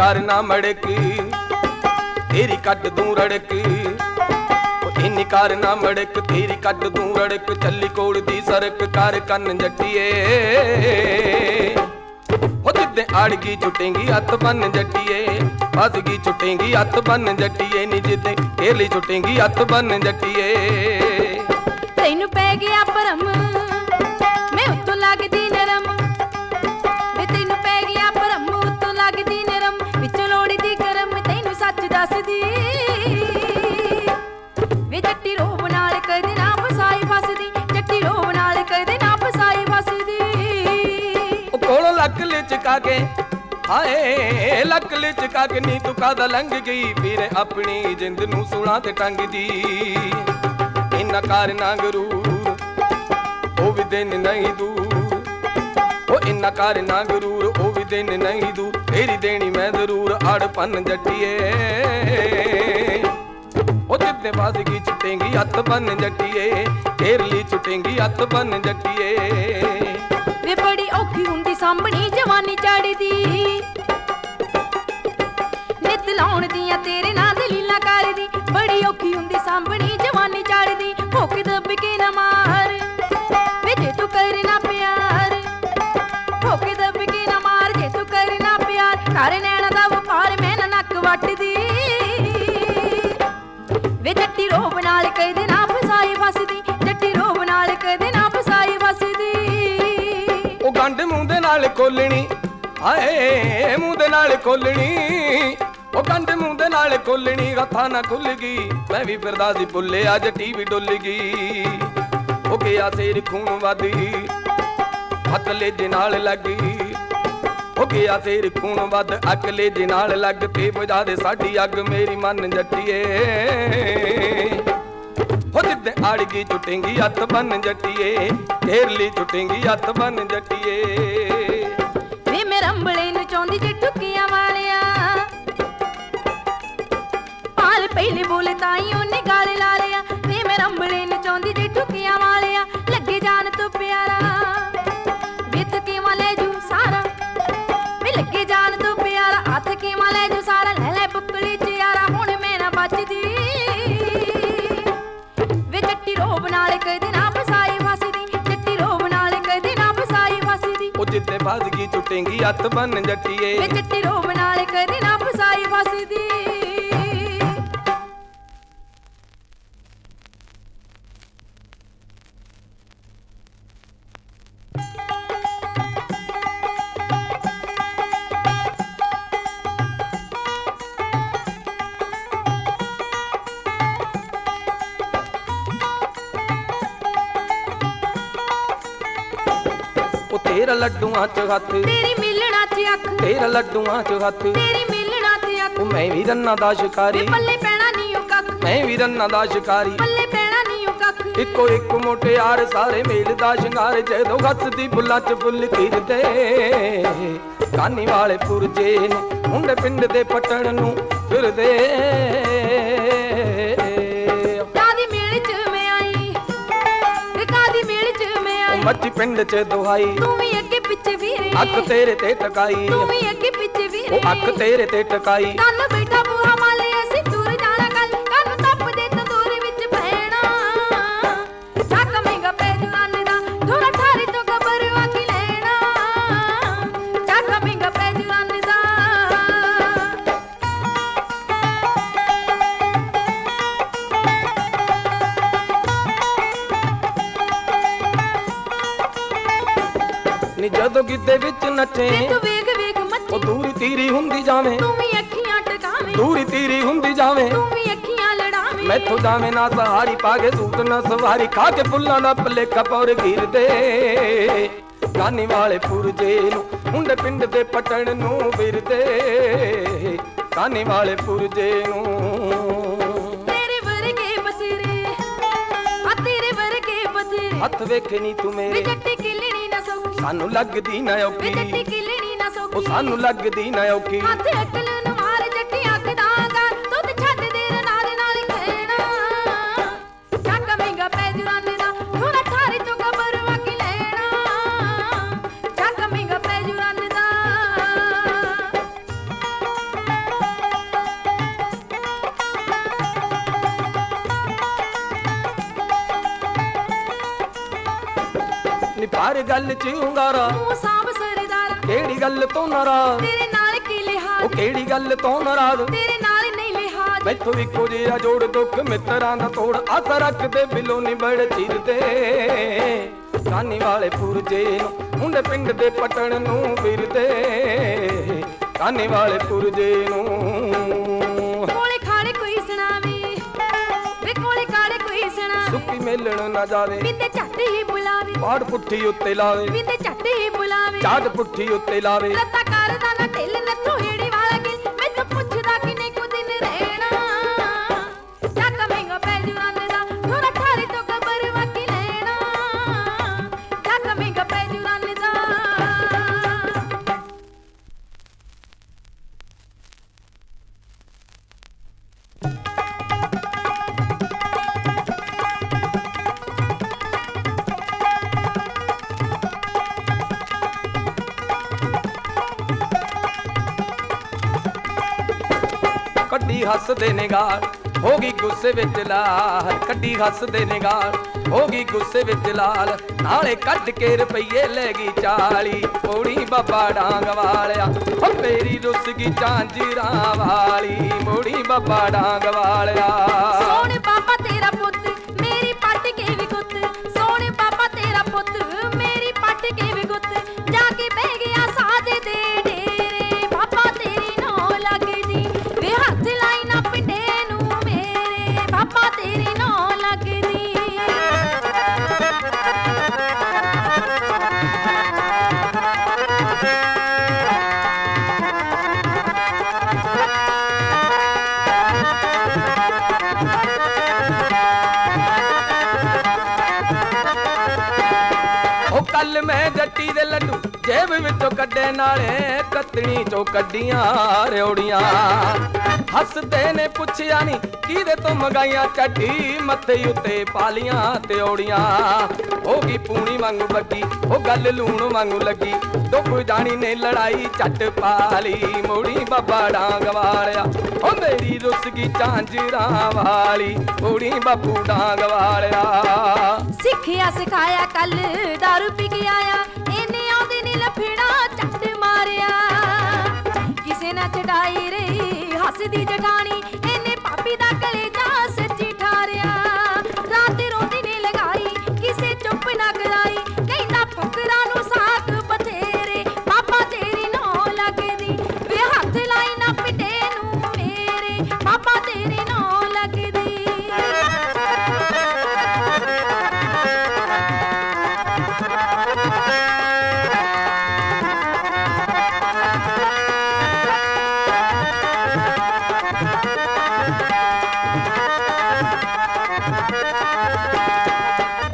ਇੰਨੀ ਕਰ ਨਾ ਮੜਕ, ਤੇਰੀ ਕੱਢ ਦੂੰ ਰੜਕ। ਉਹ ਇੰਨੀ ਕਰ ਨਾ ਮੜਕ, ਤੇਰੀ ਕੱਢ ਦੂੰ ਰੜਕ। ਚੱਲੀ ਕੋਲ ਦੀ ਸਰਕ ਕਰ ਕੰਨ ਜੱਟੀਏ। ਉਹ ਜਿੱਦੇ ਆੜ ਗਈ ਹੱਥ ਬੰਨ ਜੱਟੀਏ। ਫਸ ਗਈ ਹੱਥ ਬੰਨ ਜੱਟੀਏ। ਨੀ ਜਿੱਦੇ ਢੇਲੀ ਛੁੱਟੇਂਗੀ ਹੱਥ ਬੰਨ ਜੱਟੀਏ। ਤੈਨੂੰ ਪੈ ਗਿਆ ਭਰਮ। ਹਾਏ, ਲੱਕ ਲਿਚਕਾ ਕੇ ਤੂੰ ਕਾਦਾ ਲੰਘ ਗਈ। ਵੀਰੇ ਆਪਣੀ ਜਿੰਦ ਨੂੰ ਸੁਣਾ ਤੇ ਟੰਗਦੀ ਇੰਨਾ ਕਰ ਨਾ ਗਰੂਰ, ਉਹ ਵੀ ਦਿਨ ਨਹੀਂ ਦੂਰ। ਉਹ ਇੰਨਾ ਕਰ ਨਾ ਗਰੂਰ, ਉਹ ਵੀ ਦਿਨ ਨਹੀਂ ਦੂਰ। ਤੇਰੀ ਦੇਣੀ ਮੈਂ ਜ਼ਰੂਰ, ਆੜ ਪੰਨ ਜੱਟੀਏ। ਉਹ ਜਿੱਦੇ ਬਾਜ਼ਗੀ ਗਈ ਹੱਥ ਬੰਨ ਜੱਟੀਏ। ਕੇਰਲੀ ਛੁੱਟੇਂਗੀ ਹੱਥ ਬੰਨ ਜੱਟੀਏ। ਵੇ ਬੜੀ ਔਖੀ ਹੁੰਦੀ ਸਾਂਭਣੀ ਜਵਾਨੀ ਚੜਦੀ ਨਿਤ ਲਾਉਣ ਦੀਆਂ ਤੇਰੇ ਨਾਲ ਦਲੀਲਾਂ ਕਰਦੀ, ਬੜੀ ਔਖੀ ਹੁੰਦੀ ਸਾਂਭਣੀ ਜਵਾਨੀ ਚੜਦੀ ਭੁੱਖ ਦੱਬ ਕੇ ਨਾ ਮਾਰ, ਵੇ ਜੇ ਤੂੰ ਕਰਨਾ ਪਿਆਰ। ਭੁੱਖ ਦੱਬ ਕੇ ਨਾ ਮਾਰ, ਜੇ ਤੂੰ ਕਰਨਾ ਪਿਆਰ। ਕਰ ਨੈਣਾ ਦਾ ਵਪਾਰ ਮੈਂ ਨਾ ਨੱਕ ਵੱਟਦੀ। ਵੇ ਜੱਟੀ ਰੋਬ ਨਾਲ ਕਦੇ ਨਾਲ ਖੋਲਣੀ। ਹਾਏ, ਮੂੰਹ ਦੇ ਨਾਲ ਖੋਲਣੀ। ਉਹ ਗੰਢ ਮੂੰਹ ਦੇ ਨਾਲ ਖੋਲਣੀ, ਹੱਥਾਂ ਨਾ ਖੁੱਲ ਗਈ। ਮੈਂ ਵੀ ਫਿਰਦਾ ਸੀ ਭੁੱਲੇ, ਅੱਜ ਟੀਵੀ ਡੁੱਲ ਗਈ। ਉਹ ਗਿਆ ਸਿਰ ਖੂਨ ਵਧੀ ਅਕਲੇ ਦੇ ਨਾਲ ਲੱਗੀ ਹੋ ਗਿਆ ਸਿਰ ਖੂਨ ਵੱਧ ਅਕਲੇ ਦੇ ਨਾਲ ਲੱਗ ਤੇ ਬੁਝਾ ਦੇ ਸਾਡੀ ਅੱਗ, ਮੇਰੀ ਮਨ ਜੱਟੀਏ। ਹੋ ਜਿੱਦੇ ਆੜ ਹੱਥ ਬੰਨ ਜੱਟੀਏ ਢੇਰਲੀ ਟੁੱਟੇਂਗੀ ਹੱਥ ਬੰਨ ਜੱਟੀਏ। ਵੇ ਮੈਂ ਰੰਬਲੇ ਨੂੰ ਚਾਹੁੰਦੀ ਜੇ ਠੁੱਕੀਆਂ ਵਾਲਿਆ। ਪਾਲ ਪਹਿਲੇ ਬੋਲੇ ਤਾਈ ਉਹਨੇ ਗਾਲੇ ਲਾ ਲਿਆ। ਵੇ ਮੈਂ ਰੰਬਲੇ ਨੂੰ ਚਾਹੁੰਦੀ ਜੇ ਠੁੱਕੀਆਂ ਵਾਲਿਆ। ਉਹ ਜਿੱਦੇ ਵੱਜ ਗਈ ਬੰਨ ਜੱਟੀਏ। ਵੇ ਜੱਟੀ ਰੋਬ ਨਾਲ ਕਦੇ ਨਾ ਫਸਾਈ ਫਸਦੀ ਲੱਡੂਆਂ ਚ ਹੱਥ। ਤੇਰੀ ਮਿਲਣਾ ਚ ਅੱਖ। ਤੇਰਾ ਲੱਡੂਆਂ ਚ ਹੱਥ। ਤੇਰੀ ਮਿਲਣਾ ਤੇ ਅੱਖ। ਮੈਂ ਵੀ ਰੰਨਾ ਦਾ ਸ਼ਿਕਾਰੀ। ਪੱਲੇ ਪੈਣਾ ਨਹੀਂ ਉਹ ਕੱਖ। ਮੈਂ ਵੀ ਰੰਨਾ ਦਾ ਸ਼ਿਕਾਰੀ। ਪੱਲੇ ਪੈਣਾ ਨਹੀਂ ਉਹ ਕੱਖ। ਇੱਕੋ ਇੱਕ ਮੋਟਿਆਰ ਸਾਰੇ ਮੇਲ ਦਾ ਸ਼ਿੰਗਾਰ। ਜਦੋਂ ਹੱਸਦੀ ਬੁੱਲਾਂ 'ਚ ਫੁੱਲ ਖਿਰਦੇ ਕਾਨੀ ਵਾਲੇ ਪੁਰਜੇ ਨੇ ਮੁੰਡੇ ਪਿੰਡ ਦੇ ਪਟਣ ਨੂੰ ਫਿਰਦੇ। ਕਾਦੀ ਮੇਲ ਚ ਮੈਂ ਆਈ। ਵੇ ਕਾਦੀ ਮੇਲ ਚ ਮੈਂ ਉਹ ਆਈ। ਮੱਛੀ ਪਿੰਡ 'ਚ ਦੁਹਾਈ। ਤੂੰ ਵੀ ਅੱਖ ਤੇਰੇ ਤੇ ਟਕਾਈ। ਤੂੰ ਵੀ ਅੱਗੇ ਪਿੱਛੇ ਵੀਰੇ ਉਹ ਅੱਖ ਤੇਰੇ ਤੇ ਟਕਾਈ। ਕੰਨ ਬੇਟਾ ਜਦੋਂ ਗਿੱਧੇ ਵਿੱਚ ਨੱਚੇ। ਵੇ ਤੂੰ ਵੇਖ ਵੇਖ ਉਹ ਮੱਛੀ ਦੂਰੀ ਤੀਰੀ ਹੁੰਦੀ ਜਾਵੇਂ। ਤੂੰ ਵੀ ਅੱਖੀਆਂ ਟਕਾਵੇਂ। ਦੂਰੀ ਤੀਰੀ ਹੁੰਦੀ ਜਾਵੇਂ। ਤੂੰ ਵੀ ਅੱਖੀਆਂ ਲੜਾਵੇਂ। ਮੈਥੋਂ ਜਾਵੇਂ ਨਾ ਸਹਾਰੀ ਪਾ ਕੇ ਸੂਟ ਨਾ ਸਵਾਰੀ ਖਾ ਕੇ ਫੁੱਲਾਂ ਦਾ ਭਲੇਖਾ ਪੌਰ ਘਿਰਦੇ ਕਾਨੀ ਵਾਲੇ ਪੁਰਜੇ ਨੂੰ ਮੁੰਡੇ ਪਿੰਡ ਦੇ ਪਟਣ ਨੂੰ ਵਿਰਦੇ। ਕਾਨੀ ਵਾਲੇ ਪੁਰਜੇ ਨੂੰ। ਹੱਥ ਵੇਖੇ ਨੀ ਤੂੰ ਮੇਰੇ। ਜੱਟੀ ਕਿਲਣੀ ਸਾਨੂੰ ਲੱਗਦੀ ਨਾ ਔਖੀ। ਨਾ ਉਹ ਸਾਨੂੰ ਲੱਗਦੀ ਨਾ ਔਖੀ। ਹੱਥ ਅਕਲ ਹਰ ਗੱਲ 'ਚ ਹੁੰਗਾਰਾ। ਤੂੰ ਸਾਂਭ ਸਰਦਾਰਾ। ਕਿਹੜੀ ਗੱਲ ਤੋਂ ਨਾਰਾਜ਼? ਤੇਰੇ ਨਾਲ ਕੀ ਉਹ ਲਿਹਾਜ਼ ਕਿਹੜੀ ਗੱਲ ਤੋਂ ਨਾਰਾਜ਼? ਤੇਰੇ ਨਾਲ ਨਹੀਂ ਲਿਹਾਜ਼। ਮੈਥੋਂ ਇੱਕੋ ਜਿਹਾ ਜੋੜ ਦੁੱਖ ਮਿੱਤਰਾਂ ਦਾ ਤੋੜ। ਆਸਾ ਰੱਖਦੇ ਬਿਲੋਂ ਨਿਬੜ ਚੀਰਦੇ ਕਾਨੀ ਵਾਲੇ ਪੁਰਜੇ ਨੂੰ ਮੁੰਡੇ ਪਿੰਡ ਦੇ ਪਟਣ ਨੂੰ ਫਿਰਦੇ ਕਾਨੀ ਵਾਲੇ ਪੁਰਜੇ ਨੂੰ ਮੇਲਣ ਨਾ ਜਾਵੇ। ਬਿੰਦੇ ਝੱਟ ਹੀ ਬੁਲਾਵੇ। ਪਾੜ ਪੁੱਠੀ ਉੱਤੇ ਲਾਵੇ। ਬਿੰਦੇ ਝੱਟ ਹੀ ਬੁਲਾਵੇ। ਚਾਟ ਪੁੱਠੀ ਉੱਤੇ ਲਾਵੇ। ਰੱਤਾ ਕਰਦਾ ਨਾ ਢਿੱਲ ਨੱਥੋ ਹੀੜੀ ਹੱਸਦੇ ਨੇ ਗਾਲ, ਹੋ ਗਈ ਗੁੱਸੇ ਵਿੱਚ ਲਾਲ, ਕੱਢੀ ਹੱਸਦੇ ਨੇ ਗਾਲ, ਹੋ ਗਈ ਗੁੱਸੇ ਵਿੱਚ ਲਾਲ, ਨਾਲੇ ਕੱਢ ਕੇ ਰੁਪਈਏ ਲੈ ਗਈ ਚਾਲੀ, ਪੌੜੀ ਬਾਬਾ ਡਾਂਗ ਵਾਲਿਆ ਓ ਮੇਰੀ ਰੁੱਸ ਗਈ ਝਾਂਜਰਾਂ ਵਾਲੀ ਮੋੜੀ ਬਾਬਾ ਡਾਂਗ ਵਾਲਿਆ। ਸੋਹਣੇ ਕੱਲ ਮੈਂ ਜੱਟੀ ਦੇ ਲੱਡੂ ਜੇਬ ਵਿੱਚੋਂ ਕੱਢੇ ਨਾਲੇ, ਕਤਣੀ ਚੋਂ ਕੱਢੀਆਂ ਰਿਉੜੀਆਂ ਹੱਸਦੇ ਨੇ ਪੁੱਛਿਆ ਨਹੀਂ ਕਿਹਦੇ ਤੋਂ ਮਗਾਈਆਂ ਚੱਟੀ? ਮੱਥੇ ਉੱਤੇ ਪਾਲੀਆਂ ਤੇ ਓੜੀਆਂ ਹੋ ਗਈ ਪੂਣੀ ਵਾਂਗੂ ਬੱਗੀ ਉਹ ਗੱਲ ਲੂਣ ਵਾਂਗੂ ਲੱਗੀ। ਦੁੱਖ ਜਾਣੀ ਨੇ ਲੜਾਈ ਝੱਟ ਪਾਲੀ, ਮੋੜੀ ਬਾਬਾ ਡਾਂਗ ਵਾਲਿਆ। ਉਹ ਮੇਰੀ ਰੁੱਸ ਗਈ ਝਾਂਜਰਾਂ ਵਾਲੀ, ਮੋੜੀ ਬਾਪੂ ਡਾਂਗ ਵਾਲਿਆ। ਸਿੱਖਿਆ ਸਿਖਾਇਆ ਕੱਲ, ਦਾਰੂ ਪੀ ਕੇ ਆਇਆ ਇਹਨੇ ਆਉਂਦੇ ਨੇ ਲਫੜਾ ਝੱਟ ਮਾਰਿਆ। ਕਿਸੇ ਨਾ ਚੜਾਈ ਰਹੀ ਹੱਸਦੀ ਜਠਾਣੀ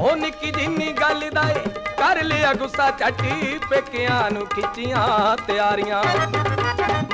ਉਹ ਨਿੱਕੀ ਜਿੰਨੀ ਗੱਲ ਦਾ ਏ, ਕਰ ਲਿਆ ਗੁੱਸਾ ਚੱਟੀ ਪੇਕਿਆਂ ਨੂੰ ਖਿੱਚੀਆਂ ਤਿਆਰੀਆਂ।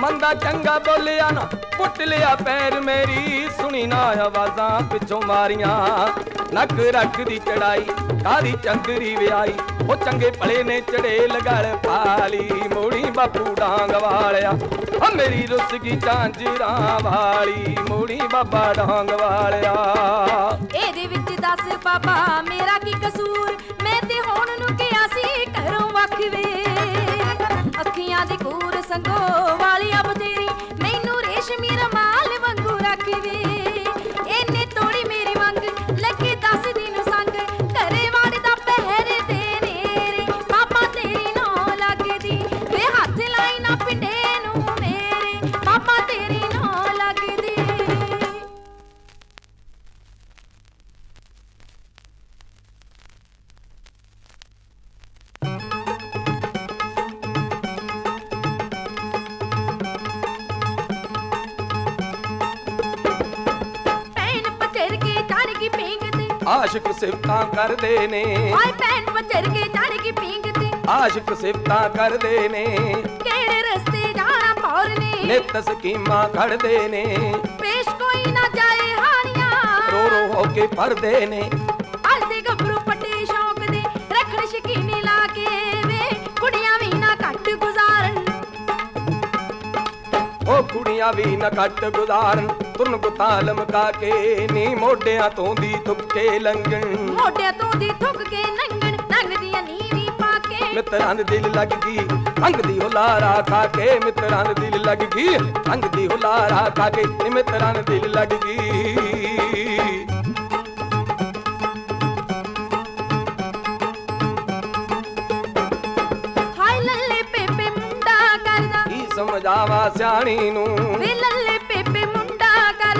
ਮੰਦਾ ਚੰਗਾ ਬੋਲਿਆ ਨਾ, ਪੁੱਟ ਲਿਆ ਪੈਰ ਮੇਰੀ, ਸੁਣੀ ਨਾ ਆਵਾਜ਼ਾਂ ਪਿੱਛੋਂ ਮਾਰੀਆਂ। ਨੱਕ ਰੱਖ ਦੀ ਚੜਾਈ ਕਾਦੀ ਚੰਦਰੀ ਵਿਆਈ ਉਹ ਚੰਗੇ ਭਲੇ ਨੇ ਚੜੇ ਲਗਲ ਪਾਲੀ, ਮੋੜੀ ਬਾਪੂ ਡਾਂਗ ਵਾਲਿਆ। ਓ ਮੇਰੀ ਰੁੱਸ ਗਈ ਝਾਂਜਰਾਂ ਵਾਲੀ, ਮੋੜੀ ਬਾਬਾ ਡਾਂਗ ਵਾਲਿਆ। ਇਹਦੇ ਵਿੱਚ ਦੱਸ ਬਾਬਾ, ਮੇਰਾ ਕੀ ਕਸੂਰ? ਮੈਂ ਤੇ ਹੁਣ ਨੂੰ ਕਿਹਾ ਸੀ, ਘਰੋਂ ਵੱਖ ਵੇ। ਅੱਖੀਆਂ ਦੇ ਕੂਰ ਸੰਗੋ ਪੀਂਗ ਤੇ ਆਸ਼ਿਕ ਸਿਫਤਾਂ ਕਰਦੇ ਨੇ। ਹਾਏ ਪੈਨ ਪਚਰ ਕੇ ਚੜ ਗਈ ਪੀਂਗ ਤੇ ਆਸ਼ਿਕ ਸਿਫਤਾਂ ਕਰਦੇ ਨੇ। ਕਿਹੜੇ ਰਸਤੇ ਜਾਣਾ ਪੌਰ ਨੇ। ਨਿਤ ਸਕੀਮਾਂ ਖੜਦੇ ਨੇ। ਪੇਸ਼ ਕੋਈ ਨਾ ਜਾਏ ਹਾਨੀਆਂ ਰੋ ਰੋ ਹੋ ਕੇ ਪਰਦੇ ਨੇ। ਅੱਜ ਦੇ ਗੱਭਰੂ ਪੱਟੇ ਸ਼ੌਕ ਦੇ। ਰੱਖਣ ਸ਼ਕੀਨੀ ਲਾ ਕੇ ਵੇ ਕੁੜੀਆਂ ਵੀ ਨਾ ਘੱਟ ਗੁਜ਼ਾਰਨ। ਉਹ ਕੁੜੀਆਂ ਵੀ ਨਾ ਕੱਟ ਗੁਜ਼ਾਰਨ। ਤੁਰਨ ਗੁਤਾਂ ਲਮਕਾ ਕੇ ਨੀ ਮੋਢਿਆਂ ਤੋਂ ਦੀ ਥੁੱਕੇ ਲੰਘਣ। ਮੋਢਿਆਂ ਤੋਂ ਦੀ ਥੁੱਕ ਕੇ ਨੰਗਣ ਨੰਗਦੀਆਂ ਨੀਵੀਂ ਪਾ ਮਿੱਤਰਾਂ ਦੇ ਦਿਲ ਲੱਗ ਗਈ ਅੰਗ ਦੀ ਹੁਲਾਰਾ ਖਾ ਕੇ। ਮਿੱਤਰਾਂ ਦੇ ਦਿਲ ਲੱਗ ਗਈ ਅੰਗ ਦੀ ਹੁਲਾਰਾ ਖਾ ਕੇ। ਨੀ ਮਿੱਤਰਾਂ ਦੇ ਦਿਲ ਲੱਗ ਗਈ। ਕੀ ਸਮਝਾਵਾ ਸਿਆਣੀ ਨੂੰ? ਵੇ ਲੱਲੇ ਪੇਪੇ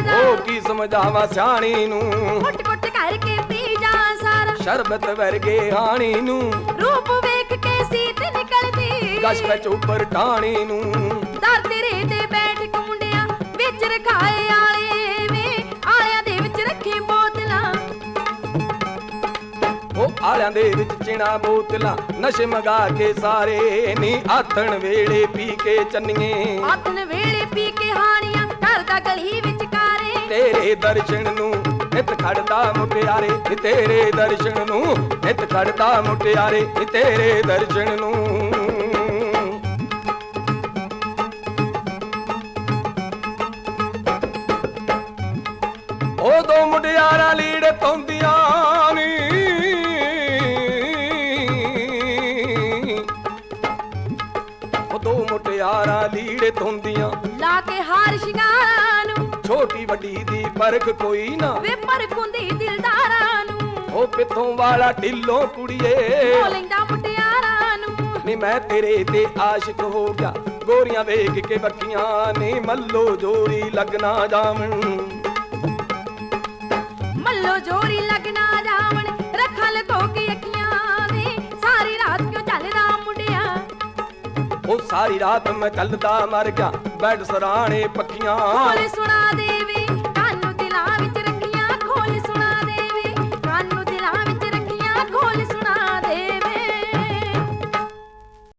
ਕਰਦਾ ਉਹ ਕੀ ਸਮਝਾਵਾ ਸਿਆਣੀ ਨੂੰ? ਕੁੱਟ ਕੁੱਟ ਕਰਕੇ ਪੀ ਜਾ ਸਾਰਾ। ਸ਼ਰਬਤ ਵਰਗੇ ਹਾਣੀ ਨੂੰ। ਰੂਪ ਵੇਖ ਕੇ ਸੀਤ ਨਿਕਲਦੀ। ਗਸ਼ ਵਿੱਚ ਉੱਪਰ ਟਾਣੀ ਨੂੰ। ਦਰ ਤੇਰੇ ਤੇ ਬੈਠ ਕੇ ਮੁੰਡਿਆਂ ਵਿੱਚ ਰਖਾਏ ਆਲੇ ਵੇ। ਆਲਿਆਂ ਦੇ ਵਿੱਚ ਰੱਖੀ ਬੋਤਲਾਂ। ਉਹ ਆਲਿਆਂ ਦੇ ਵਿੱਚ ਚਿਣਾ ਬੋਤਲਾਂ। ਨਸ਼ੇ ਮਗਾ ਕੇ ਸਾਰੇ ਨੀ ਆਥਣ ਵੇਲੇ ਪੀ ਕੇ ਚੰਨੀਏ। ਆਤਨ ਵੇਲੇ ਤੇਰੇ ਦਰਸ਼ਨ ਨੂੰ, ਨਿਤ ਖੜਦਾ ਮੁਟਿਆਰੇ, ਨੀ ਤੇਰੇ ਦਰਸ਼ਨ ਨੂੰ, ਨਿਤ ਖੜਦਾ ਮੁਟਿਆਰੇ, ਨੀ ਤੇਰੇ ਦਰਸ਼ਨ ਨੂੰ। ਉਦੋਂ ਦੋ ਮੁਟਿਆਰਾਂ ਲੀੜੇ ਪਾਉਂਦੀਆਂ ਨੀ। ਉਹ ਦੋ ਮੁਟਿਆਰਾਂ ਲੀੜੇ ਧੁੰਦੀਆਂ। ਲਾ ਕੇ ਹਾਰ ਸ਼ਿੰਗਾਰਾਂ ਛੋਟੀ ਵੱਡੀ ਦੀ ਪਰਖ ਕੋਈ ਨਾ। ਵੇ ਪਰਖੁੰਦੀ ਦਿਲਦਾਰਾਂ ਨੂੰ। ਉਹ ਪਿੱਥੋਂ ਵਾਲਾ ਢਿੱਲੋਂ ਕੁੜੀਏ। ਹੋ ਲੈਂਦਾ ਮੁਟਿਆਰਾਂ ਨੂੰ। ਨੀ ਮੈਂ ਤੇਰੇ ਤੇ ਆਸ਼ਿਕ ਹੋ ਗਿਆ। ਗੋਰੀਆਂ ਵੇਖ ਕੇ ਬੱਕੀਆਂ ਨੀ ਮੱਲੋ ਜੋਰੀ ਲੱਗਣਾ ਜਾਵਣ ਮੱਲੋ ਜੋੜੀ ਲੱਗਣਾ ਜਾਵਣ ਰੱਖਾਂ ਲਕੋ ਕੇ ਅੱਖੀਆਂ ਦੇ ਸਾਰੀ ਰਾਤ ਕਿਉਂ ਚੱਲਦਾ ਮੁੰਡਿਆ? ਉਹ ਸਾਰੀ ਰਾਤ ਮੈਂ ਚੱਲਦਾ ਮਰ ਗਿਆ। ਬੈਡ ਸਰਾਣੇ ਪੱਕੀਆਂ ਬੋਲੇ ਸੁਣਾ ਦੇਵੇ